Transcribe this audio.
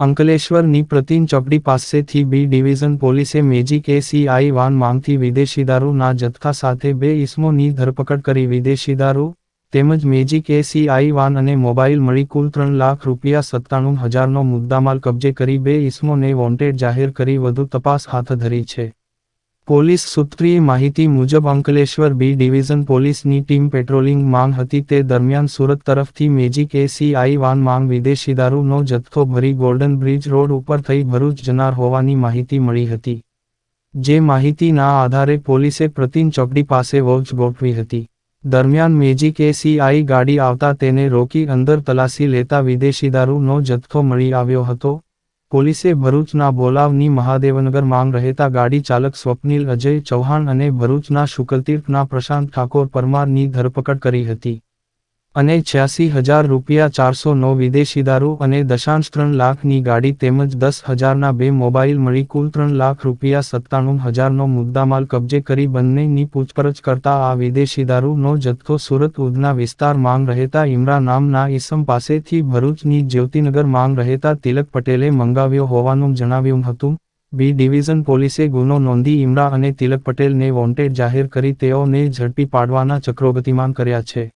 અંકલેશ્વરની પ્રતિન ચોકડી પાસેથી બી ડિવિઝન પોલીસે મેજિક એસીઆઈ વાન માંગથી વિદેશી દારૂના જથ્થા સાથે બે ઇસમોની ધરપકડ કરી વિદેશી દારૂ તેમજ મેજિક એસીઆઈ વાન અને મોબાઈલ મળી કુલ ત્રણ લાખ રૂપિયા સત્તાણું હજારનો મુદ્દામાલ કબજે કરી બે ઇસમોને વોન્ટેડ જાહેર કરી વધુ તપાસ હાથ ધરી છે. પોલીસ સૂત્રીય માહિતી મુજબ અંકલેશ્વર બી ડિવિઝન પોલીસની ટીમ પેટ્રોલિંગ માંગ હતી તે દરમિયાન સુરત તરફથી મેજિક એસીઆઈ વાન માંગ વિદેશી દારૂનો જથ્થો ભરી ગોલ્ડન બ્રિજ રોડ ઉપર થઈ ભરૂચ જનાર હોવાની માહિતી મળી હતી. જે માહિતીના આધારે પોલીસે પ્રતિન ચોકડી પાસે વોચ ગોઠવી હતી. દરમિયાન મેજિક એસીઆઈ ગાડી આવતા તેને રોકી અંદર તલાસી લેતા વિદેશી દારૂનો જથ્થો મળી આવ્યો હતો. પોલીસે ભરૂચના બોલાવની મહાદેવનગર માંગ રહેતા ગાડી ચાલક સ્વપ્નિલ અજય ચૌહાણ અને ભરૂચના શુકલતીર્થના પ્રશાંત ઠાકોર પરમારની ધરપકડ કરી હતી. અને છ્યાસી હજાર રૂપિયા ચારસો નો વિદેશી દારૂ અને દશાંશ ત્રણ લાખની ગાડી તેમજ દસ હજારના બે મોબાઈલ મળી કુલ ત્રણ લાખ રૂપિયા સત્તાણું હજારનો મુદ્દામાલ કબજે કરી બંનેની પૂછપરછ કરતા આ વિદેશી દારૂનો જથ્થો સુરત ઉધના વિસ્તાર માંગ રહેતા ઇમરા નામના ઈસમ પાસેથી ભરૂચની જ્યોતિનગર માંગ રહેતા તિલક પટેલે મંગાવ્યો હોવાનું જણાવ્યું હતું. બી ડિવિઝન પોલીસે ગુનો નોંધી ઇમરા અને તિલક પટેલને વોન્ટેડ જાહેર કરી તેઓને ઝડપી પાડવાના ચક્રોગતિમાન કર્યા છે.